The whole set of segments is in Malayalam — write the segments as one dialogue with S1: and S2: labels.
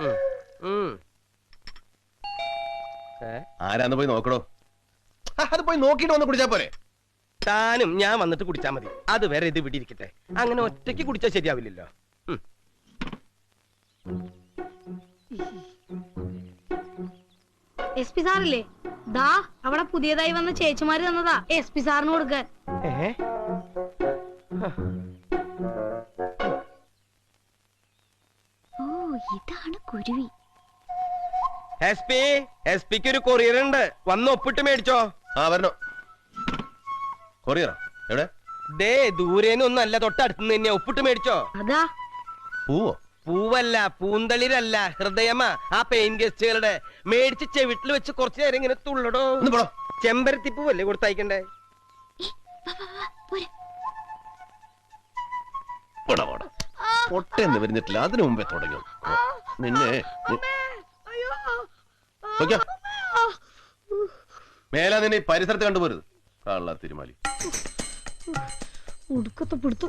S1: ഉം, ഉം. ഏ?
S2: ആരാന്ന് പോയി നോക്കണോ അത് പോയി നോക്കിട്ട് വന്ന് കുടിച്ചാ പോരെ.
S1: താനും ഞാൻ വന്നിട്ട് കുടിച്ചാ മതി. അത് വരെ ഇത് വിട്ടിരിക്കട്ടെ ഇരിക്കട്ടെ അങ്ങനെ ഒറ്റയ്ക്ക് കുടിച്ചാൽ ശരിയാവില്ലല്ലോ.
S3: S P സാറില്ലേ? ദാ അവിടെ പുതിയതായി വന്ന ചേച്ചിമാര് തന്നതാ. എസ് പി സാറിന് കൊടുക്കാൻ.
S4: കുരുവി.
S1: എസ് പി എസ് പിക്ക് ഒരു കൊറിയർ ഉണ്ട്. വന്ന് ഒപ്പിട്ട് മേടിച്ചോ.
S2: ആ വരണോ? കൊറിയറോ എവിടെ?
S1: ദേ ദൂരേനൊന്നും അല്ല തൊട്ടടുത്ത് തന്നെ ഒപ്പിട്ട് മേടിച്ചോ.
S3: അതാ.
S2: പൂവോ?
S1: പൂവല്ല പൂന്തളിരല്ല ഹൃദയമാ. ആ പെയിൻ ഗസ്റ്റുകളുടെ മേടിച്ച് ചെവിട്ടിൽ വെച്ച് കുറച്ചു നേരം ഇങ്ങനെ തുള്ളടോ.
S2: ഒന്ന് പോടോ.
S1: ചെമ്പരത്തി പൂവല്ലേ കൊടുത്തയക്കണ്ടേ
S2: പോടാ പോടാ. പൊട്ടെന്ന് വരുന്നിട്ടില്ല. അതിനു മുമ്പേ തുടങ്ങി. നിന്നെ മേല നിന്നെ ഈ പരിസരത്ത് കണ്ടുപോരുത്. കള്ള തിരുമാലി.
S3: ഉടുക്കത്തെ പിടുത്തു.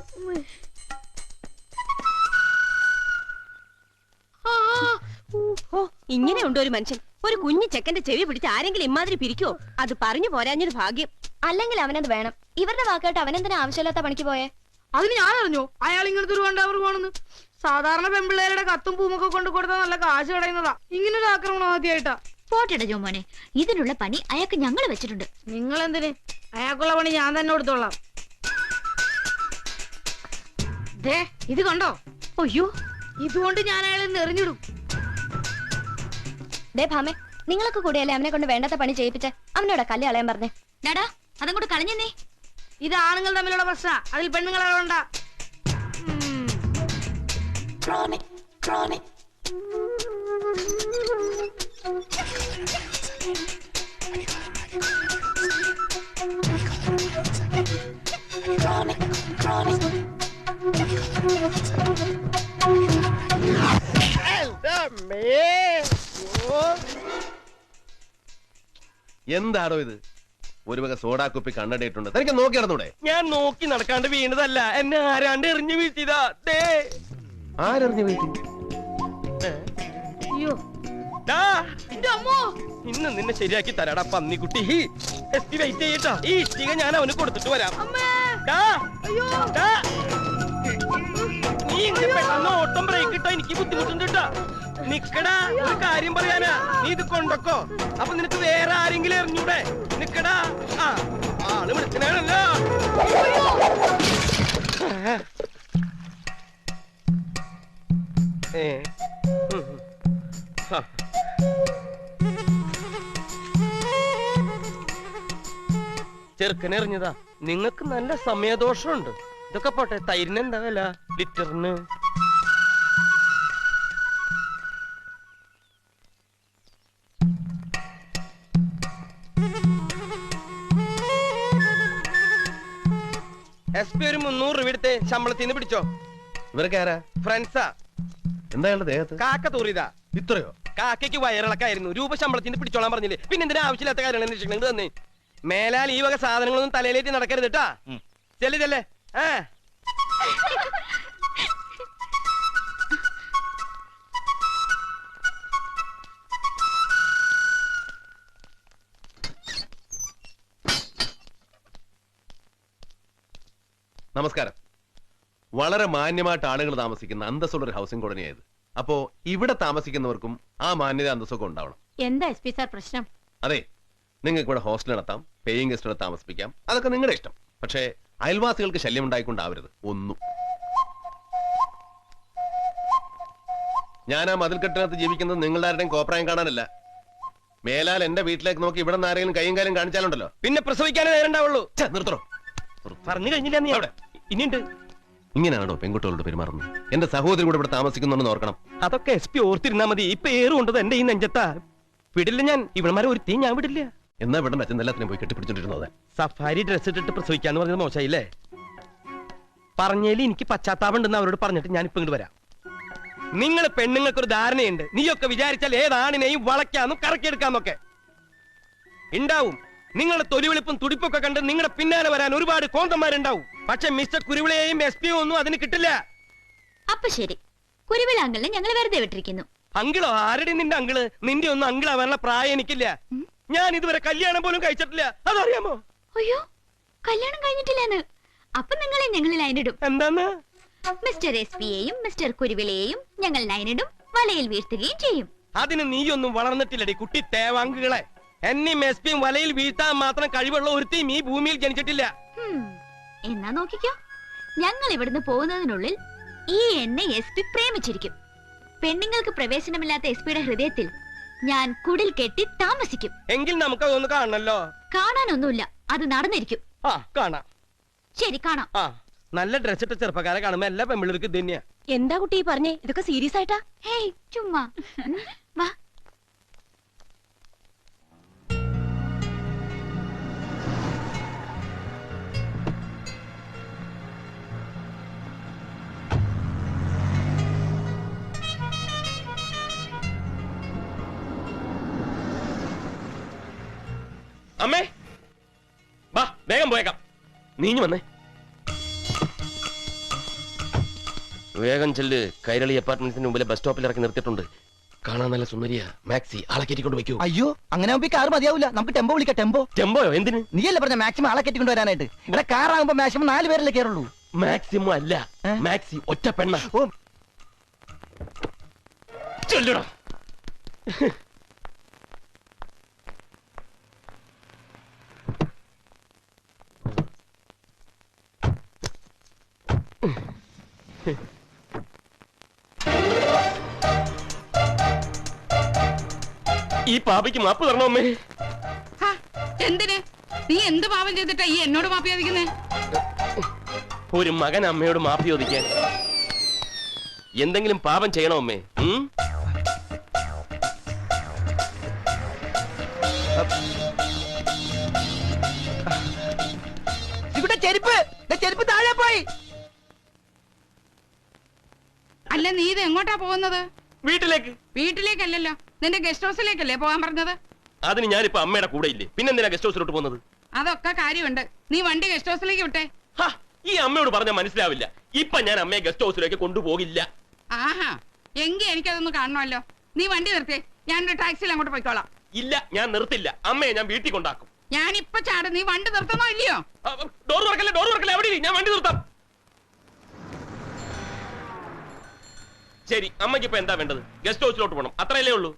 S5: ഓ ഇങ്ങനെയുണ്ടോ ഒരു മനുഷ്യൻ? ഒരു കുഞ്ഞു ചെക്കന്റെ ചെവി പിടിച്ച് ആരെങ്കിലും ഇമാതിരി പിരിക്കോ അത് പറഞ്ഞു പോരാഞ്ഞൊരു ഭാഗ്യം.
S4: അല്ലെങ്കിൽ അവനത് വേണം. ഇവരുടെ വാക്കായിട്ട് അവനെന്തിനാ ആവശ്യമില്ലാത്ത പണിക്ക് പോയേ?
S3: അതിന് ഞാൻ അറിഞ്ഞോ അയാൾ ഇങ്ങനത്തെ ഒരു കണ്ടാവർ പോണെന്ന് സാധാരണ പെമ്പിള്ളേരുടെ കത്തും പൂമൊക്കെ കൊണ്ട് കൊടുത്താൽ നല്ല കാശ് കളയുന്നതാ ഇങ്ങനൊരു ആക്രമണം ആദ്യമായിട്ടാ
S4: പോട്ടെടാ ജോമോനെ. ഇതിനുള്ള പണി അയാൾക്ക് ഞങ്ങൾ വെച്ചിട്ടുണ്ട്.
S3: നിങ്ങൾ എന്തിന് അയാൾക്കുള്ള പണി ഞാൻ തന്നെ കൊടുത്തോളാം. ദേ ഇത് കണ്ടോ?
S4: അയ്യോ.
S3: ഇതുകൊണ്ട് ഞാൻ അയാളെ എറിഞ്ഞിടും
S4: ദേ ഭാമേ നിങ്ങൾക്ക് കൂടിയല്ലേ അവനെ കൊണ്ട് വേണ്ടാത്ത പണി ചെയ്യിപ്പിച്ച്? അവനോട് കല്ല് കളയാൻ പറഞ്ഞേ. ഡാടാ കൂടെ കളഞ്ഞേ
S3: ഇത് ആണുങ്ങൾ തമ്മിലുള്ള പ്രശ്ന അതിൽ പെണ്ണുങ്ങളെ വേണ്ട
S2: എന്താണോ ഇത് ഒരു വക സോഡാ കുപ്പി കണ്ണടയിട്ടുണ്ട്. തനിക്ക് നോക്കി നടന്നൂടെ?
S1: ഞാൻ നോക്കി നടക്കാണ്ട് വീണതല്ല. എന്നെ ആരാണ്ട് എറിഞ്ഞു വീഴ്ത്തിയതാ. ദേ.
S2: ആരെറിഞ്ഞു വീഴ്ത്തി?
S3: അയ്യോ.
S1: ദാ, ഇന്ന് നിന്നെ ശരിയാക്കി തരാടാ പന്നിക്കുട്ടി. P wait ചെയ്യട്ടാ. ഈ ഇഷ്ടിക ഞാൻ അവന് കൊടുത്തിട്ട് വരാം. ദാ. ഇങ്ങനെ പെട്ടെന്ന് ഓട്ടം ബ്രേക്ക് ഇട്ടാ? എനിക്ക് ബുദ്ധിമുട്ടുണ്ട് കേട്ടാ നിക്കടാ ഒരു കാര്യം പറയാനാ. നീ ഇത് കൊണ്ടക്കോ. അപ്പൊ നിനക്ക് വേറെ ആരെങ്കിലും എറിഞ്ഞൂടെ? നിക്കടാ. ആ ആൾ വിളിക്കണല്ലോ ഏ. ആ. ചെറുക്കനെ നിങ്ങൾക്ക് നല്ല സമയദോഷമുണ്ട്. ഇതൊക്കെ പോട്ടെ തൈരിന് എന്താ വില? ലിറ്ററിന്? എസ് പി ഒരു മുന്നൂറ് രൂപ എടുത്ത് ശമ്പളത്തിൽ നിന്ന് പിടിച്ചോ.
S2: ഇവരൊക്കെ ആരാ?
S1: ഫ്രണ്ട്സാ.
S2: എന്താ അയാളുടെ ദേഹത്ത്?
S1: കാക്ക തൂറിയതാ.
S2: ഇത്രയോ?
S1: കാക്കയ്ക്ക് വയറിളക്കായിരുന്നു രൂപ ശമ്പളത്തിൽ നിന്ന് പിടിച്ചോളാൻ പറഞ്ഞില്ലേ? പിന്നെ എന്തിനാ ആവശ്യമില്ലാത്ത കാര്യങ്ങൾ അന്വേഷിക്കുന്നത് തന്നെ മേലാൽ ഈ വക സാധനങ്ങളൊന്നും തലയിലേറ്റി നടക്കരുത് കേട്ടാ ചെല്ലിതല്ലേ
S2: നമസ്കാരം. വളരെ മാന്യമായിട്ട് ആളുകൾ താമസിക്കുന്ന അന്തസ്സുള്ള ഒരു ഹൗസിംഗ് കോളനിയായത്. അപ്പോ ഇവിടെ താമസിക്കുന്നവർക്കും ആ മാന്യത അന്തസ്സൊക്കെ ഉണ്ടാവണം.
S3: എന്താ എസ് പി സാർ പ്രശ്നം?
S2: അതെ നിങ്ങൾക്ക് ഇവിടെ ഹോസ്റ്റൽ നടത്താം പേയിങ് ഗസ്റ്റുകളെ താമസിപ്പിക്കാം. അതൊക്കെ നിങ്ങളുടെ ഇഷ്ടം. പക്ഷേ അയൽവാസികൾക്ക് ശല്യം ഉണ്ടായിക്കൊണ്ടാവരുത് ഒന്നും. ഞാൻ ആ മതിൽക്കെട്ടിനകത്ത് ജീവിക്കുന്നത് നിങ്ങളുടെ ആരുടെയും കോപ്രായം കാണാനല്ല. മേലാൽ എന്റെ വീട്ടിലേക്ക് നോക്കി ഇവിടെ നിന്ന് ആരെങ്കിലും കൈയും കാലും കാണിച്ചാലുണ്ടല്ലോ.
S1: പിന്നെ പ്രസവിക്കാനേ നേരണ്ടാവുള്ളൂ.
S2: നിർത്തണോ?
S1: പറഞ്ഞു കഴിഞ്ഞില്ല നീ അവിടെ. ഇനിയുണ്ട്.
S2: ഇങ്ങനെയാണോ പെൺകുട്ടികളോട് പെരുമാറുന്നത്? എന്റെ സഹോദരി കൂടെ ഇവിടെ താമസിക്കുന്നുണ്ടെന്ന് ഓർക്കണം.
S1: അതൊക്കെ എസ് പി ഓർത്തിരുന്നാ മതി. ഇപ്പൊ ഏറുകൊണ്ടത് എന്റെ ഈ നെഞ്ചത്താ. വിടില്ല ഞാൻ. ഇവന്മാരെ ഒരു തീ ഞാൻ വിടില്ല.
S2: എന്നാ ഇവിടെ അച്ഛൻ എല്ലാത്തിനും പോയി കെട്ടിപ്പിടിച്ചിട്ടിരുന്നത്
S1: സഫാരി ഡ്രസ് ഇട്ടിട്ട് പ്രസവിക്കാന്ന് പറഞ്ഞത് മോശമായില്ലേ? പറഞ്ഞേലി എനിക്ക് പശ്ചാത്താപം ഉണ്ടെന്ന് അവരോട് പറഞ്ഞിട്ട് ഞാൻ ഇപ്പൊ ഇങ്ങോട്ട് വരാം. നിങ്ങൾ പെണ്ണുങ്ങൾക്കൊരു ധാരണയുണ്ട്. നീയൊക്കെ വിചാരിച്ചാൽ ഏതാണിനെയും വളയ്ക്കാന്നും കറക്കിയെടുക്കാന്നൊക്കെ. ഉണ്ടാവും നിങ്ങളുടെ തൊലിവെളുപ്പും തുടിപ്പൊക്കെ കണ്ട് നിങ്ങളുടെ പിന്നാലെ വരാൻ ഒരുപാട് കോന്തന്മാരുണ്ടാവും. പക്ഷെ മിസ്റ്റർ കുരുവിളയെയും എസ് പി ഒന്നും അതിന് കിട്ടില്ല.
S4: അപ്പൊ ശരി. കുരുവിളാങ്കലിനെ ഞങ്ങൾ വെറുതെ വിട്ടിരിക്കുന്നു.
S6: അങ്കിളോ? ആരുടെ നിന്റെ അങ്കിൾ? നിന്റെ ഒന്നും അങ്കിളാവാനുള്ള പ്രായം എനിക്കില്ല. ഞാൻ ഇതുവരെ കല്യാണം പോലും കഴിച്ചിട്ടില്ല. അതറിയാമോ?
S7: അയ്യോ കല്യാണം കഴിഞ്ഞിട്ടില്ലെന്ന്. അപ്പൊ നിങ്ങളെ ഞങ്ങൾ ലൈനിടും
S6: എന്താന്ന്?
S7: മിസ്റ്റർ എസ് പിയെയും മിസ്റ്റർ കുരുവിലെയും ഞങ്ങൾ ലൈനിടും വലയിൽ വീഴ്ത്തുകയും ചെയ്യും.
S6: അതിന് നീയൊന്നും വളർന്നിട്ടില്ലടി കുട്ടി തേവാങ്കുകളെ. എന്നെയും എസ് പിയും വലയിൽ വീഴ്ത്താൻ മാത്രം കഴിവുള്ള ഒരുത്തിയും ഈ ഭൂമിയിൽ ജനിച്ചിട്ടില്ല.
S7: ഹും, എന്നാ നോക്കിക്കോ. ഞങ്ങൾ ഇവിടുന്ന് പോകുന്നതിനുള്ളിൽ ഈ എന്നെ എസ് പി പ്രേമിച്ചിരിക്കും. പെണ്ണുങ്ങൾക്ക് പ്രവേശനമില്ലാത്ത എസ് പിയുടെ ഹൃദയത്തിൽ ഞാൻ കുടിൽ കെട്ടി താമസിക്കും.
S6: എങ്കിൽ നമുക്ക് അതൊന്ന് കാണണല്ലോ.
S7: കാണാനൊന്നുമില്ല. അത് നടന്നിരിക്കും.
S6: ആ കാണാം.
S7: ശരി കാണാം.
S6: ആ നല്ല ഡ്രസ് ഇട്ട ചെറുപ്പക്കാരെ കാണുമ്പോ എല്ലാ പെമ്പിള്ളേർക്ക് ഇത് തന്നെയാ.
S5: എന്താ കുട്ടി പറഞ്ഞേ? ഇതൊക്കെ സീരിയസ് ആയിട്ടാ?
S7: ഹേയ് ചുമ്മാ.
S6: അമ്മേ. വാ വേഗം പോയേക്കാം. നീഞ്ഞു വന്നേ. വേഗം ചെല്ല്. കൈരളി അപ്പാർട്ട്മെന്റ്സിന് മുമ്പിലെ ബസ് സ്റ്റോപ്പിൽ ഇറക്കി നിർത്തിയിട്ടുണ്ട്. കാണാൻ നല്ല സുന്ദരിയ. മാക്സി ആളെ കയറ്റിക്കൊണ്ട് വെക്കൂ
S8: അയ്യോ അങ്ങനെ ആവുമ്പോ കാർ മതിയാവില്ല നമുക്ക് ടെമ്പോ വിളിക്കാം ടെമ്പോ.
S6: ടെമ്പോയോ? എന്തിന്?
S8: നീയല്ലേ പറഞ്ഞ മാക്സിമം ആളെ കെട്ടിക്കൊണ്ട് വരാനായിട്ട്? ഇവിടെ കാർ ആകുമ്പോ മാക്സിമം നാല് പേരല്ലേ കയറുള്ളൂ.
S6: മാക്സിമം അല്ല. മാക്സി ഒറ്റ പെണ്ണ.
S8: ഓ.
S6: ചൊല്ലടാ. ഈ പാപയ്ക്ക് മാപ്പ് തരണോ അമ്മേ?
S9: ഹാ, എന്തിന്? നീ എന്ത് പാപം ചെയ്തിട്ടാ ഈ എന്നോട് മാപ്പ് ചോദിക്കുന്നേ?
S6: ഒരു മകൻ അമ്മയോട് മാപ്പ് ചോദിക്കാൻ. എന്തെങ്കിലും പാപം ചെയ്യണോ അമ്മേ?
S8: ഇവിടെ ചെരുപ്പ്. ചെരുപ്പ് താഴെ പോയി.
S9: അല്ല നീ ഇത് എങ്ങോട്ടാ പോകുന്നത്?
S6: വീട്ടിലേക്ക്.
S9: വീട്ടിലേക്കല്ലല്ലോ. നിന്റെ ഗസ്റ്റ് ഹൗസിലേക്കല്ലേ പോകാൻ പറഞ്ഞത്?
S6: അതിന് ഞാനിപ്പോ അമ്മയുടെ കൂടെ ഇല്ലേ? പിന്നെന്തിനാ ഗസ്റ്റ് ഹൗസിലോട്ട് പോകുന്നത്?
S9: അതൊക്കെ കാര്യമുണ്ട്. നീ വണ്ടി ഗസ്റ്റ് ഹൗസിലേക്ക് വിട്ടെ.
S6: ഹാ, ഈ അമ്മയോട് പറഞ്ഞാൽ മനസ്സിലാവില്ല. ഇപ്പൊ ഞാൻ അമ്മയെ ഗസ്റ്റ് ഹൗസിലേക്ക് കൊണ്ടുപോകില്ല.
S9: ആഹാ എങ്കി എനിക്കതൊന്ന് കാണണമല്ലോ. നീ വണ്ടി നിർത്തിയേ ഞാനൊരു ടാക്സിയിൽ അങ്ങോട്ട് പോയിക്കോളാം.
S6: ഇല്ല ഞാൻ നിർത്തില്ല. അമ്മയെ ഞാൻ വീട്ടിൽ കൊണ്ടാക്കും.
S9: ഞാനിപ്പൊ ചാടും. നീ വണ്ടി നിർത്തണോ ഇല്ലയോ?
S6: ഡോർ തുറക്കല്ലേ ഡോർ തുറക്കല്ലേ? അവിടെ ഇരി, ഞാൻ വണ്ടി നിർത്താം. ശരി അമ്മയ്ക്ക് ഇപ്പൊ എന്താ വേണ്ടത്? ഗസ്റ്റ് ഹൗസിലോട്ട് പോകണം അത്രയല്ലേ ഉള്ളൂ?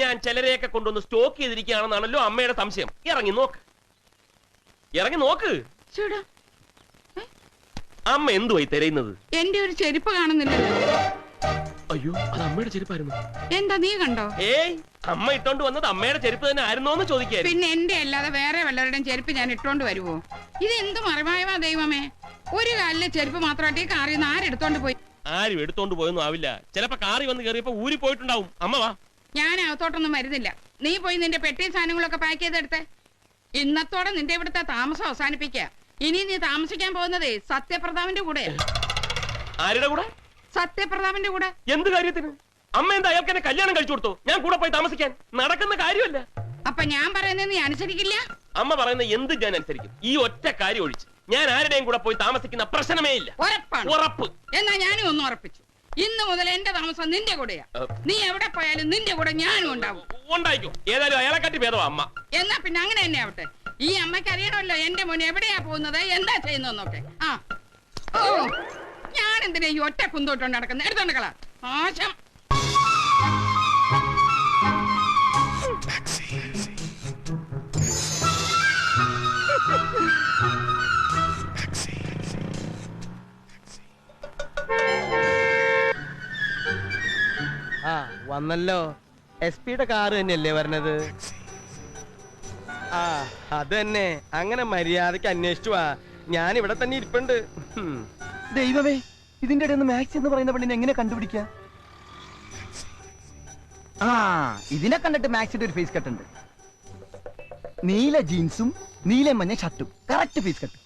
S6: ഞാൻ ചിലരെയൊക്കെ കൊണ്ടുവന്ന് സ്റ്റോക്ക് ചെയ്തിരിക്കുകയാണെന്നാണല്ലോ അമ്മയുടെ സംശയം. ഇറങ്ങി നോക്ക്. ഇറങ്ങി നോക്ക്. അമ്മ എന്തുവായി തിരയുന്നത്?
S9: എന്റെ ഒരു ചെരുപ്പ് കാണുന്നില്ലല്ലോ.
S6: അയ്യോ അത് അമ്മയുടെ ചെരുപ്പായിരുന്നു.
S9: എന്താ നീ കണ്ടോ?
S6: ഏയ് അമ്മ ഇട്ടോണ്ട് വന്നത് അമ്മയുടെ ചെരുപ്പ് തന്നെ ആയിരുന്നോന്ന് ചോദിക്കായിരുന്നു.
S9: പിന്നെ എന്റെ അല്ലാതെ വേറെ വല്ലവരുടെയും ചെരുപ്പ് ഞാൻ ഇട്ടോണ്ട് വരുവോ? ഇത് എന്ത് മറിമായവാ ദൈവമേ? ഒരു കാലിലെ ചെരുപ്പ് മാത്രമായിട്ട് ഈ കാറിൽ നിന്ന് ആരെടുത്തോണ്ട് പോയി?
S6: ആരും എടുത്തോണ്ട് പോയൊന്നും ആവില്ല. ചിലപ്പോ കാറി വന്ന് കയറിയപ്പോ ഊരി പോയിട്ടുണ്ടാവും. അമ്മ വാ.
S9: ഞാൻ അകത്തോട്ടൊന്നും വരുന്നില്ല. നീ പോയി നിന്റെ പെട്ടി സാധനങ്ങളൊക്കെ പാക്ക് ചെയ്തെടുത്തെ. ഇന്നത്തോടെ നിന്റെ ഇവിടുത്തെ താമസം അവസാനിപ്പിക്കുക ഇനി നീ താമസിക്കാൻ പോകുന്നതേ സത്യപ്രതാവിന്റെ കൂടെ
S6: ആരുടെ കൂടെ?
S9: സത്യപ്രതാപന്റെ കൂടെ?
S6: എന്ത് കാര്യത്തിന്? അമ്മ എന്താ അയാൾക്ക് എന്നെ കല്യാണം കഴിച്ചു കൊടുത്തോ? ഞാൻ കൂടെ പോയി താമസിക്കാൻ. നടക്കുന്ന കാര്യമല്ല.
S9: അപ്പൊ ഞാൻ പറയുന്നത് നീ അനുസരിക്കില്ല?
S6: അമ്മ പറയുന്ന എന്ത് ഞാൻ അനുസരിക്കും. ഈ ഒറ്റ കാര്യം ഒഴിച്ച്. ഞാൻ ആരുടെയും കൂടെ പോയി താമസിക്കുന്ന പ്രശ്നമേ ഇല്ല.
S9: ഉറപ്പാണ്.
S6: ഉറപ്പ്.
S9: എന്നാ ഞാനും ഒന്ന് ഉറപ്പിച്ചു. ഇന്ന് മുതൽ എന്റെ താമസം നിന്റെ കൂടെയാ. നീ എവിടെ പോയാലും നിന്റെ കൂടെ ഞാനും ഉണ്ടാവും.
S6: ഉണ്ടായിക്കോ. ഏതായാലും അയാളെ കാട്ടി ഭേദമാ അമ്മ.
S9: എന്നാ പിന്നെ അങ്ങനെ തന്നെ ആവട്ടെ. ഈ അമ്മയ്ക്ക് അറിയണമല്ലോ എന്റെ മോൻ എവിടെയാ പോകുന്നത്? എന്താ ചെയ്യുന്നതെന്നൊക്കെ. ആ. ഓ. ഞാൻ എന്തിനാ ഈ ഒറ്റ കുന്തോട്ടം നടക്കുന്നത് എടുത്തോണ്ട് കള. ആശം
S6: ആ വന്നല്ലോ. എസ് പിയുടെ കാറ് തന്നെയല്ലേ വരണത്? ആ അത് തന്നെ. അങ്ങനെ മര്യാദയ്ക്ക് അന്വേഷിച്ചു വാ. ഞാൻ ഇവിടെ തന്നെ ഇരിപ്പുണ്ട്.
S8: ദൈവമേ ഇതിന്റെ ഇടയിൽ മാക്സ് എന്ന് പറയുന്ന പെണ്ണിനെ എങ്ങനെ കണ്ടുപിടിക്ക? ആ ഇതിനെ കണ്ടിട്ട് മാക്സിന്റെ ഒരു ഫേസ് കട്ട് ഉണ്ട് നീല ജീൻസും നീല മഞ്ഞ ഷർട്ടും. Correct face cut.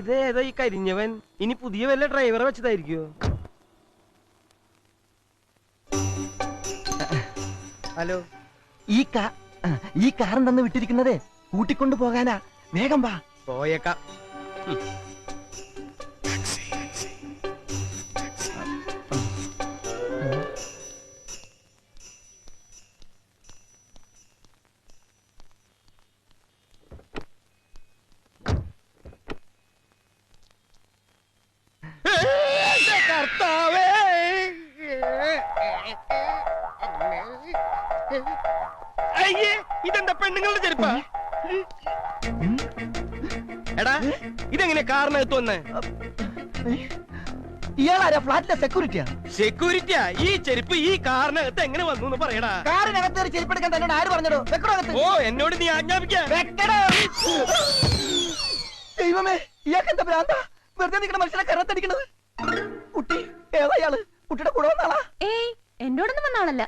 S6: ഇത് ഏതോ ഈ കരിഞ്ഞവൻ. ഇനി പുതിയ വല്ല ഡ്രൈവറെ വെച്ചതായിരിക്കോ ഹലോ
S8: ഈ കാ ഈ കാറും തന്ന് വിട്ടിരിക്കുന്നതേ? കൂട്ടിക്കൊണ്ടു പോകാനാ വേഗം വാ.
S1: പോയേക്കാം. അയ്യേ ഇതെന്താ പെണ്ണുങ്ങളുടെ ചെരുപ്പാ? എടാ ഇതെങ്ങനെ കാറിനകത്ത് വന്ന്?
S8: ഇയാളാരാ ഫ്ലാറ്റിലെ സെക്യൂരിറ്റിയാ
S1: സെക്യൂരിറ്റിയാ ഈ ചെരുപ്പ് ഈ കാറിനകത്ത് എങ്ങനെ വന്നു എന്ന് പറയടാ.
S8: കാറിനകത്ത് ഒരു ചെരുപ്പെടുക്കാൻ തന്നോട് ആര് പറഞ്ഞോ വെക്കടകത്ത്
S1: ഓ എന്നോട് നീ ആജ്ഞാപിക്കേ.
S8: വെക്കടോ. ദൈവമേ ഇയാൾക്ക് എന്താ ഭ്രാന്ത? വെറുതെ നിൽക്കുന്ന മനുഷ്യനെ കരത്തടിക്കണത് കുട്ടി ഏതാ ഇയാൾ? കുട്ടിയുടെ കൂടെ വന്നാളാ?
S5: ഏയ് എന്നോടൊന്നും വന്നാളല്ല.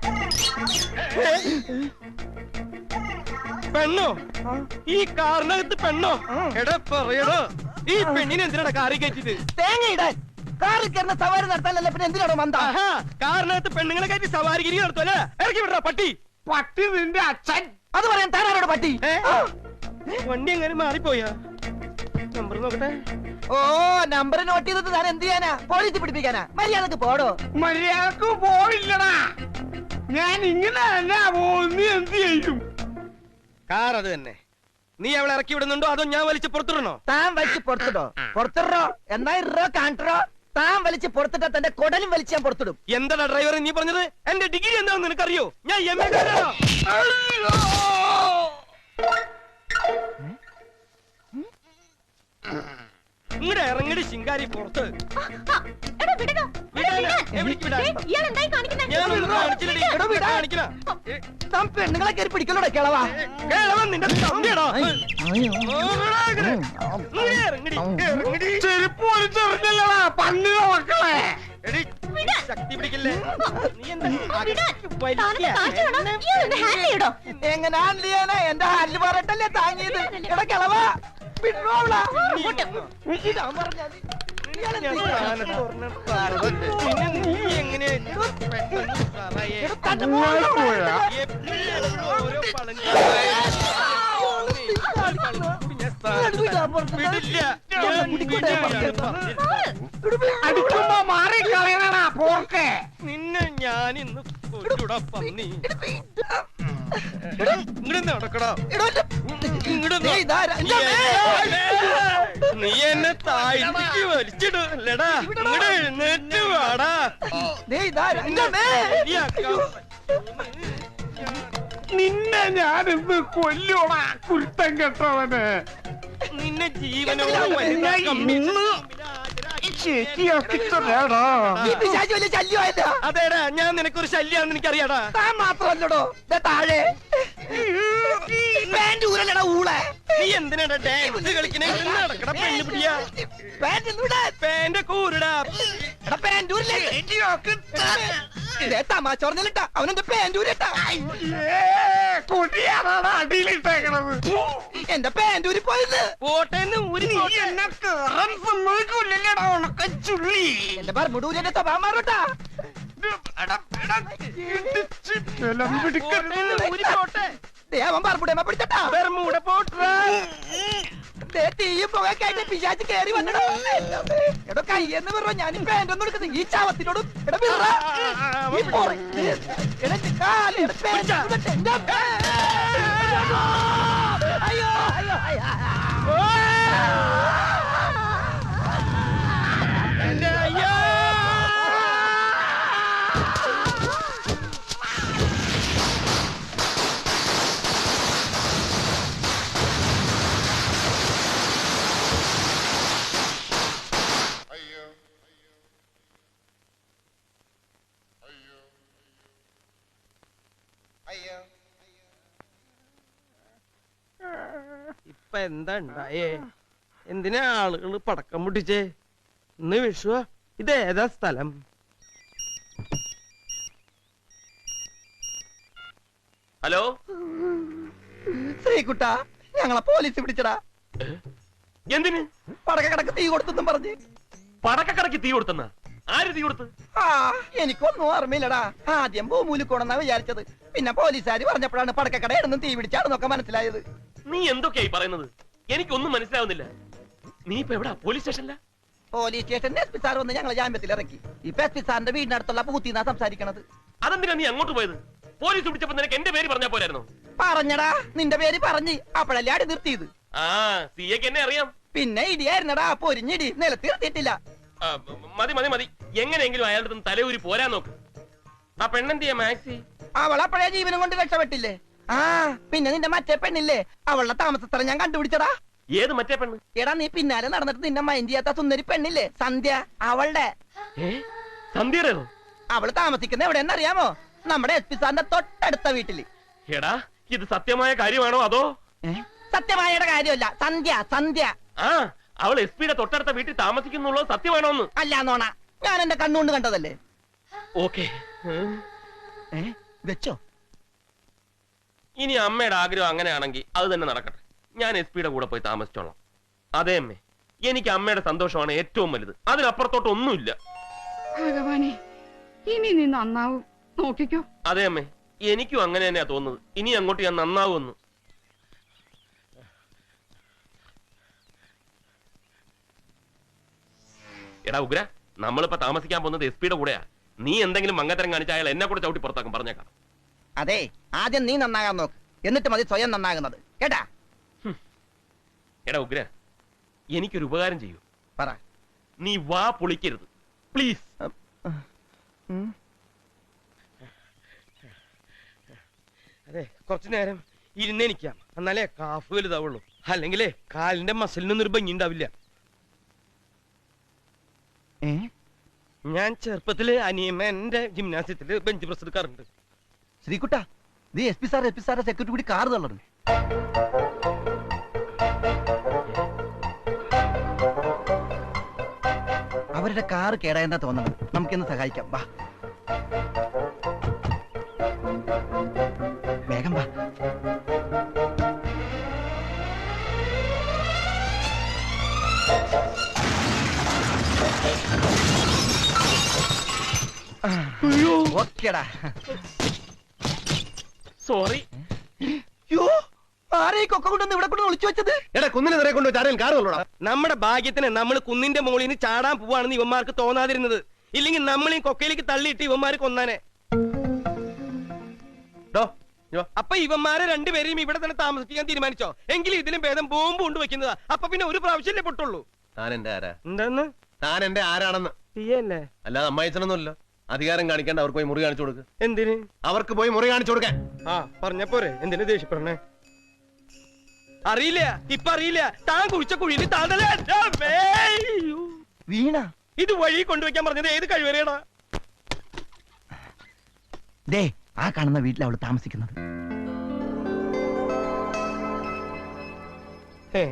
S1: പെണ്ണോ? ഈ കാറിനകത്ത് പെണ്ണോ? എടാ പറയടോ. ഈ പെണ്ണിനെ എന്തിനാണ് കാറി കയറ്റിയത്?
S8: തേങ്ങ ഇടാൻ. കാറിൽ കയറുന്ന സവാരി നടത്താനല്ല പിന്നെ എന്തിനാണോ മന്ദ?
S1: കാറിനകത്ത് പെണ്ണുങ്ങളെ കയറ്റി സവാരിഗിരി നടത്തുമല്ലേ ഇറക്കി വിടാ പട്ടി.
S9: പട്ടി നിന്റെ അച്ഛൻ.
S8: അത് പറയാൻ താനാരോട് പട്ടി?
S1: വണ്ടി എങ്ങനെ മാറിപ്പോയാ? നമ്പർ നോക്കട്ടെ.
S8: ഓ നമ്പർ നോട്ട് ചെയ്തിട്ട് താൻ എന്ത് ചെയ്യാനാ? പോലീസ് പിടിപ്പിക്കാനാ? മര്യാദയ്ക്ക് പോടോ.
S9: മര്യാദയ്ക്ക് പോയില്ലടാ. ഞാൻ ഇങ്ങനെ അല്ല പോകുന്നു എന്ത് ചെയ്യും?
S1: കാർ അത് തന്നെ. നീ അവളെ ഇറക്കി വിടുന്നുണ്ടോ? അതോ ഞാൻ വലിച്ച് പുറത്തിടണോ?
S8: താൻ വലിച്ച് പുറത്തിടോ. പുറത്തിടോ. എന്നാ ഇറോ കാണിട്ടോ താൻ വലിച്ച് പുറത്തിട്ടാ തന്റെ കൊടലും വലിച്ച് ഞാൻ പുറത്തിടും.
S1: എന്താടാ ഡ്രൈവർ നീ പറഞ്ഞത്? എന്റെ ഡിഗ്രി എന്താണെന്ന് നിനക്കറിയോ? ഞാൻ എം എ ഇങ്ങടെ ഇറങ്ങടി ശിങ്കാരി പുറത്ത്.
S8: പെണ്ണുങ്ങളെ കയറി പിടിക്കലോടെ കിളവാ.
S1: കിളവ നിന്റെ.
S9: ചെരുപ്പ് പന്നിയുടെ മക്കളെ.
S1: ശക്തി പിടിക്കില്ലേ?
S8: എങ്ങനെ ഹാൻഡിൽ ചെയ്യാനാ? എന്റെ ഹാൻഡിൽ പറഞ്ഞിട്ടല്ലേ താങ്ങിയത്? എടാ
S1: പിന്നെ നീ എങ്ങനെ ഓരോ.
S9: അടിക്കുമ്പോ മാറി കളയണടാ പോർക്കെ.
S1: നിന്നെ ഞാൻ ഇന്ന് നീ. എന്നെ താഴ്ത്തിക്ക് വലിച്ചിടല്ലടാ ഇവിടെ എഴുന്നേറ്റ് വാടാ.
S9: നിന്നെ ഞാനിന്ന് കൊല്ലൂടാ കുരുത്തം കെട്ടവന്.
S1: നിന്നെ ജീവനോട് അതേടാ ഞാൻ നിനക്കൊരു ശല്യാണെന്ന് എനിക്കറിയാടാ.
S8: താൻ മാത്രമല്ലടോ ദേ താഴെ. പാന്റ് ഊരല്ലടാ ഊളെ.
S1: നീ എന്തിനാടാ ഡാൻസ് കളിക്കണേ? നടക്കടാ പെണ്ണ് പിടിയാ.
S8: പാന്റ്
S1: പേന്റെ കൂരടാ
S8: എടാ പാന്റ് ഊരില്ലേ. അവനെന്റെ പാന്റ് ഊരിട്ടാ
S9: കൊടിയാണാണ് അടിയിലിട്ടേക്കണത്?
S8: എന്റെ പാന്റ് ഊരി പോയത്?
S1: പോട്ടേന്ന് ഊരി
S9: എന്നെ കേറാൻ സമ്മതിക്കൂലല്ലേടാ ഉണക്ക ചുള്ളി.
S8: എന്റെ പറമ്പൂരിന്റെ സ്വഭാവം മാറൂട്ടാ
S1: ഊരി പോട്ടെ.
S8: അവൻ പറമ്പുടേമ പിടിച്ചട്ടാ
S1: ബർമൂട പോട്ടാ
S8: തീയും പുകയൊക്കെ ആയിട്ട് പിശാച് കേറി വന്നടോ എടോ കയ്യെന്ന് പറഞ്ഞ ഈ പാന്റ് ഒന്നും ഈ ചാവത്തിനോടും എടാ വിറ. ഈ പൊറ- എടാ കാൽ, എടാ പാന്റ് എന്റെ അയ്യോ അയ്യോ അയ്യോ
S1: ഇപ്പൊ എന്താ ഉണ്ടായേ? എന്തിനാ ആളുകൾ പടക്കം പൊട്ടിച്ചേ? ഇന്ന് വിഷു ഇത് ഏതാ സ്ഥലം?
S6: ഹലോ?
S8: ശ്രീകുട്ട ഞങ്ങളെ പോലീസ് പിടിച്ചടാ.
S6: എന്തിന്?
S8: പടക്ക കടക്ക് തീ കൊടുത്തെന്നും പറഞ്ഞ്.
S6: പടക്കക്കടക്ക് തീ കൊടുത്തെന്ന? ആര് തീ കൊടുത്ത്?
S8: ആ എനിക്കൊന്നും ഓർമ്മയില്ലടാ. ആദ്യം ഭൂമൂലിക്കോണെന്നാ വിചാരിച്ചത്. പിന്നെ പോലീസുകാർ പറഞ്ഞപ്പോഴാണ് പടക്കക്കട പടക്കക്കടയിടുന്ന് തീ പിടിച്ചാണെന്നൊക്കെ മനസ്സിലായത്.
S6: നീ എന്തൊക്കെയായി പറയുന്നത്? എനിക്കൊന്നും മനസ്സിലാവുന്നില്ല. നീ ഇപ്പൊ എവിടാ? Police സ്റ്റേഷനില?
S8: Police station S P sir വന്ന് ഞങ്ങളെ ജാമ്യത്തിൽ ഇറക്കി. ഇപ്പൊ എസ് പി സാറിന്റെ വീടിനടുത്തുള്ള പൂത്തിന്നാ സംസാരിക്കണത്?
S6: അതെന്തിനാ നീ അങ്ങോട്ട് പോയത്? പോലീസ് പിടിച്ചപ്പോ നിനക്ക് എന്റെ പേര് പറഞ്ഞാ പോരായിരുന്നു?
S8: പറഞ്ഞടാ നിന്റെ പേര് പറഞ്ഞ് അപ്പോഴല്ലേ അടി നിർത്തിയത്?
S6: ആ സിഎക്ക് എന്നെ അറിയാം.
S8: പിന്നെ ഇടിയായിരുന്നടാ പൊരിഞ്ഞിടി നിലത്തിർത്തിയിട്ടില്ല.
S6: ആ, മതി മതി മതി. എങ്ങനെയെങ്കിലും അയാളുടെ തലയൂരി പോരാൻ നോക്ക്. ആ പെണ്ണെന്തിയാ മാക്സി?
S8: അവളപ്പോഴേ ജീവനും കൊണ്ട് രക്ഷപ്പെട്ടില്ലേ? ആ പിന്നെ നിന്റെ മറ്റേ പെണ്ണില്ലേ? അവളുടെ താമസസ്ഥലം ഞാൻ കണ്ടുപിടിച്ചടാ
S6: ഏത് മറ്റേ പെണ്ണ്?
S8: എടാ നീ പിന്നാലെ നടന്നിട്ട് നിന്നെ മൈൻഡ് ചെയ്യാത്ത സുന്ദരി പെണ്ണില്ലേ? സന്ധ്യ അവളുടെ. അവൾ താമസിക്കുന്ന എവിടെയെന്നറിയാമോ നമ്മുടെ എസ് പി സാറിന്റെ തൊട്ടടുത്ത വീട്ടിൽ.
S6: എടാ ഇത് സത്യമായ കാര്യമാണോ അതോ?
S8: സത്യമായ കാര്യമല്ല. സന്ധ്യ സന്ധ്യ.
S6: ആ അവൾ എസ് പിയുടെ തൊട്ടടുത്ത വീട്ടിൽ താമസിക്കുന്നുള്ളത് സത്യമാണോന്ന്?
S8: അല്ല നോണ. ഞാൻ എന്റെ കണ്ണുകൊണ്ട് കണ്ടതല്ലേ?
S6: ഓക്കെ.
S8: വെച്ചോ.
S6: ഇനി അമ്മയുടെ ആഗ്രഹം അങ്ങനെയാണെങ്കിൽ അത് തന്നെ നടക്കട്ടെ. ഞാൻ എസ് പിയുടെ കൂടെ പോയി താമസിച്ചോളാം. അതെ അമ്മേ എനിക്ക് അമ്മയുടെ സന്തോഷമാണ് ഏറ്റവും വലുത്. അതിനപ്പുറത്തോട്ട് ഒന്നുമില്ല.
S9: ഭഗവാനെ ഇനി നീ നന്നാവും. നോക്കിക്കോ.
S6: അതെ അമ്മേ എനിക്കും അങ്ങനെ തന്നെയാ തോന്നുന്നത്. ഇനി അങ്ങോട്ട് ഞാൻ നന്നാവുമെന്ന്. എടാ ഉഗ്ര നമ്മളിപ്പോ താമസിക്കാൻ പോകുന്നത് എസ് പിയുടെ കൂടെയാ. നീ എന്തെങ്കിലും മങ്ങത്തരം കാണിച്ച അയാൾ എന്നെ കൂടെ ചവിട്ടി പുറത്താക്കും. പറഞ്ഞേക്കാം.
S8: അതെ ആദ്യം നീ നന്നാകാൻ നോക്ക്. എന്നിട്ട് മതി സ്വയം നന്നാകുന്നത്. കേട്ടാ?
S6: എടാ ഉഗ്ര എനിക്കൊരു ഉപകാരം ചെയ്യൂ.
S8: പറ.
S6: നീ വാ പൊളിക്കരുത്. പ്ലീസ്
S1: അതെ കുറച്ചു നേരം ഇരുന്നേനിക്കാം എന്നാലേ കാഫ് വലുതാവുള്ളൂ. അല്ലെങ്കിൽ കാലിന്റെ മസിലിനൊന്നും ഒരു ഭംഗി ഉണ്ടാവില്ല? ഞാൻ ചെറുപ്പത്തിൽ അനിയമ്മ എന്റെ ജിംനാസ്യത്തിൽ ബെഞ്ച് പ്രസ് എടുക്കാറുണ്ട്.
S8: ശ്രീകുട്ട നീ S P sir S P സാറെ സെക്യൂരിറ്റി കൂടി കാർ തള്ളണം. അവരുടെ കാറ് കേടായെന്നാ തോന്നുന്നത് നമുക്കിന്ന് സഹായിക്കാം. വാ. വേഗം വാ. ഓക്കേടാ. വെച്ചത്?
S6: എടാ കുന്നിനെ നിറയെ കൊണ്ട്
S1: നമ്മുടെ ഭാഗ്യത്തിന് നമ്മൾ കുന്നിന്റെ മുകളിൽ നിന്ന് ചാടാൻ പോവാണെന്ന് ഇവന്മാർക്ക് തോന്നാതിരുന്നത്. ഇല്ലെങ്കിൽ നമ്മളീ കൊക്കയിലേക്ക് തള്ളിയിട്ട് ഇവന്മാര് കൊന്നാനെ. അപ്പൊ ഇവന്മാരെ രണ്ടുപേരെയും ഇവിടെ തന്നെ താമസിപ്പിക്കാൻ തീരുമാനിച്ചോ? എങ്കിലും ഇതിലും ഭേദം ബോംബ് കൊണ്ട് വെക്കുന്നതാ. അപ്പൊ പിന്നെ ഒരു പ്രാവശ്യമല്ലേ പൊട്ടുള്ളൂ.
S6: താൻ എന്റെ ആരാ?
S1: എന്താന്ന്?
S6: താൻ എന്റെ ആരാണെന്ന്.
S1: അല്ല
S6: അല്ലാതെ അമ്മായിച്ചനൊന്നുമല്ല അധികാരം കാണിക്കാണ്ട് അവർക്ക് പോയി മുറി കാണിച്ചു കൊടുക്ക്.
S1: എന്തിന്?
S6: അവർക്ക് പോയി മുറി കാണിച്ചു കൊടുക്കാൻ.
S1: ആ പറഞ്ഞപ്പോരെ എന്തിനു ദേഷ്യപ്പെടണേ? അറിയില്ല. ഇപ്പൊ അറിയില്ല. താൻ കുഴിച്ച കുഴിയിൽ
S8: വീണ?
S1: ഇത് വഴി കൊണ്ടുവയ്ക്കാൻ പറഞ്ഞത് ഏത് കഴിവരേടാ
S8: ദേ ആ കാണുന്ന വീട്ടിൽ അവൾ താമസിക്കുന്നത്.
S1: ഏ?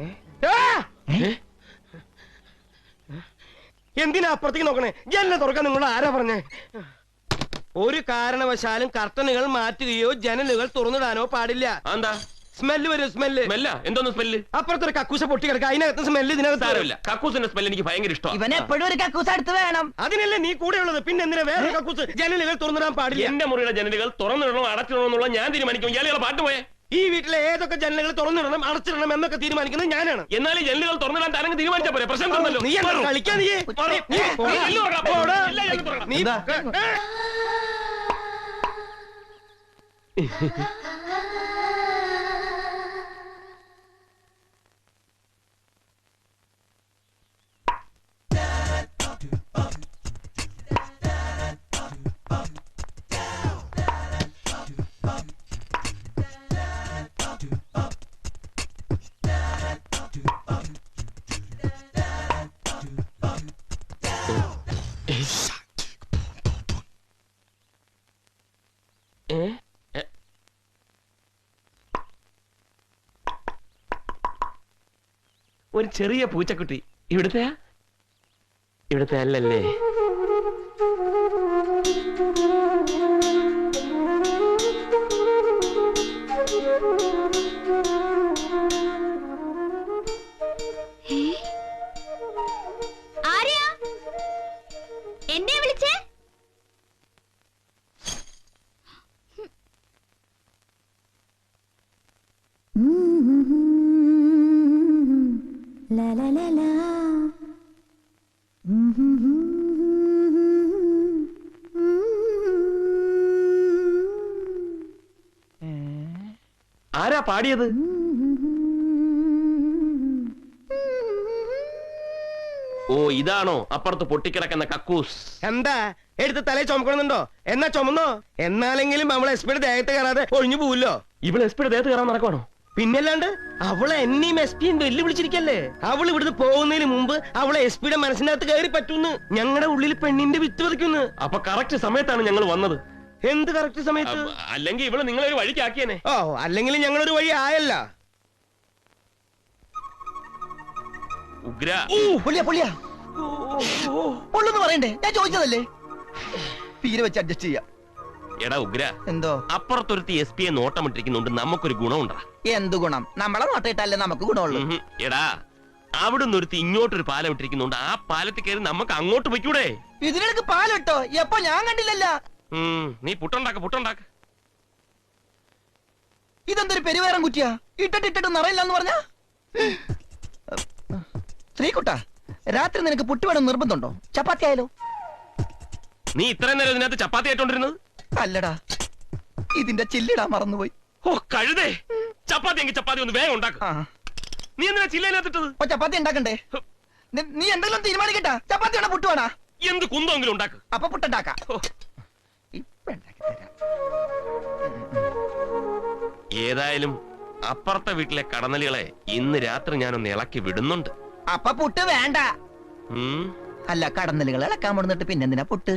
S1: എന്തിനാ അപ്പുറത്തേക്ക് നോക്കണേ? ജനല തുറക്കാൻ നിങ്ങൾ ആരാ പറഞ്ഞേ? ഒരു കാരണവശാലും കർട്ടനുകൾ മാറ്റുകയോ ജനലുകൾ തുറന്നിടാനോ പാടില്ല.
S6: എന്താ
S1: സ്മെല്ല് വരും സ്മെല്ല്.
S6: സ്മെല്ല? എന്തോന്ന് സ്മെല്ല്?
S1: അപ്പുറത്തൊരു കക്കൂസ പൊട്ടി കിടക്കുക അതിനകത്ത് സ്മെല്ല് ഇതിനകത്ത്
S6: സാരമില്ല. കക്കൂസിന്റെ സ്മെല്ല് എനിക്ക് ഭയങ്കര
S8: ഇവൻ
S6: ഇഷ്ടമാണ്
S8: എപ്പോഴും ഒരു കക്കൂസ അടുത്ത് വേണം.
S1: അതിനല്ലേ നീ കൂടെ ഉള്ളത്? പിന്നെ എന്തിനാ വേറെ കക്കൂസ്? ജനലുകൾ തുറന്നിടാൻ പാടില്ല.
S6: എന്റെ മുറിയുടെ ജനലുകൾ തുറന്നിടണോ അടച്ചിടണോ എന്നുള്ള ഞാൻ തീരുമാനിക്കും. ഇയാളുകളെ പാട്ട് പോയേ
S1: ഈ വീട്ടിലെ ഏതൊക്കെ ജനലുകൾ തുറന്നിടണം അടച്ചിടണം എന്നൊക്കെ തീരുമാനിക്കുന്നത് ഞാനാണ്.
S6: എന്നാൽ ഈ ജനലുകൾ തുറന്നിടാൻ താരങ്ങ് തീരുമാനിച്ചാ പോരെ? പ്രശ്നം തീർന്നല്ലോ.
S1: നീ. കളിക്കാൻ നീ? നീ
S6: ഒരു ചെറിയ പൂച്ചക്കുട്ടി. ഇവിടുത്തെ ഇവിടുത്തെ അല്ലല്ലേ? പാടിയത്? ഓ ഇതാണോ അപ്പുറത്ത് പൊട്ടിക്കിടക്കുന്ന കക്കൂസ്?
S1: എന്താ? എടുത്ത് തലേ ചുമക്കണമെന്നുണ്ടോ എന്നാ ചുമന്നോ? എന്നാലെങ്കിലും അവളെ എസ്പിയുടെ ദേഹത്ത് കയറാതെ ഒഴിഞ്ഞു പോവില്ലോ.
S6: ഇവിടെ എസ്പിയുടെ ദേഹത്ത് കയറാൻ നടക്കുവാണോ?
S1: പിന്നല്ലാണ്ട് അവളെ എന്നെയും എസ് പിയും വെല്ലുവിളിച്ചിരിക്കല്ലേ? അവൾ ഇവിടുന്ന് പോകുന്നതിന് മുമ്പ് അവളെ എസ് പിയുടെ മനസ്സിനകത്ത് കയറി പറ്റൂന്ന് ഞങ്ങളുടെ ഉള്ളിൽ പെണ്ണിന്റെ വിത്ത് പതിക്കുന്നു.
S6: അപ്പൊ കറക്റ്റ് സമയത്താണ് ഞങ്ങൾ വന്നത്.
S1: എന്ത് കറക്റ്റ് സമയത്ത്?
S6: അല്ലെങ്കിൽ ഇവൾ നിങ്ങളെ ഒരു വഴിക്കാക്കിയനെ.
S1: ഓ അല്ലെങ്കിൽ ഞങ്ങളൊരു വഴി ആയല്ല.
S6: ഉഗ്ര.
S8: ഓ പൊള്ളിയാ പൊള്ളിയാ പൊള്ളൊന്ന് പറയണ്ടേ? ഞാൻ ചോദിച്ചതല്ലേ? വെച്ച് അഡ്ജസ്റ്റ് ചെയ്യാം.
S6: എടാ ഉഗ്ര.
S8: എന്തോ?
S6: അപ്പുറത്തൊരുത്തി എസ് പിയെ നോട്ടമിട്ടിരിക്കുന്നുണ്ട് നമുക്കൊരു ഗുണമുണ്ടാ.
S8: എന്ത് ഗുണം? നമ്മളെ നോട്ടിട്ടല്ലേ നമുക്ക് ഗുണമുള്ളൂ.
S6: എടാ അവിടുന്ന് ഒരുത്തി ഇങ്ങോട്ടൊരു പാലം ഇട്ടിരിക്കുന്നുണ്ട് ആ പാലത്തിൽ കയറി നമുക്ക് അങ്ങോട്ട് പോയിക്കൂടെ.
S8: ഇതിനിടക്ക് പാലം ഇട്ടോ? എപ്പോ ഞാൻ കണ്ടില്ലല്ല.
S6: നീ പുട്ടുണ്ടാക്ക പുട്ടുണ്ടാക്ക.
S8: ഇതെന്തൊരു പെരുവേറം കുറ്റിയാ? ഇട്ടിട്ട് ഇട്ടിട്ട് നിറയില്ലെന്ന് പറഞ്ഞ? ശ്രീകുട്ട രാത്രി നിനക്ക് പുട്ട് വേണം നിർബന്ധമുണ്ടോ? ചപ്പാത്തി ആയാലോ?
S6: നീ ഇത്രയും നേരം ഇതിനകത്ത് ചപ്പാത്തി ആയിട്ടോണ്ടിരുന്നത്?
S8: അല്ലടാ ഇതിന്റെ ചില്ലിടാ മറന്നുപോയി.
S6: ഓ കഴുതേ ചപ്പാത്തി എങ്കിൽ ചപ്പാത്തി ഒന്ന് വേഗം ഉണ്ടാക്ക. നീ എന്തിനാ ചില്ലിട്ടത്
S8: ഓ ചപ്പാത്തി ഉണ്ടാക്കണ്ടേ? നീ എന്തെങ്കിലും തീരുമാനിക്കട്ടാ. ചപ്പാത്തി വേണോ പുട്ട് വേണാ?
S6: എന്ത് കുന്തമെങ്കിലും ഉണ്ടാക്കും.
S8: അപ്പൊ പുട്ടുണ്ടാക്കാം
S6: ഓ,
S8: ഇപ്പൊ ഉണ്ടാക്കി തരാം
S6: ഏതായാലും അപ്പുറത്തെ വീട്ടിലെ കടന്നലികളെ ഇന്ന് രാത്രി ഞാനൊന്ന് ഇളക്കി വിടുന്നുണ്ട്.
S8: അപ്പൊ പുട്ട് വേണ്ട. അല്ല കടന്നലുകൾ ഇളക്കാൻ മുടന്നിട്ട് പിന്നെന്തിനാ പുട്ട്?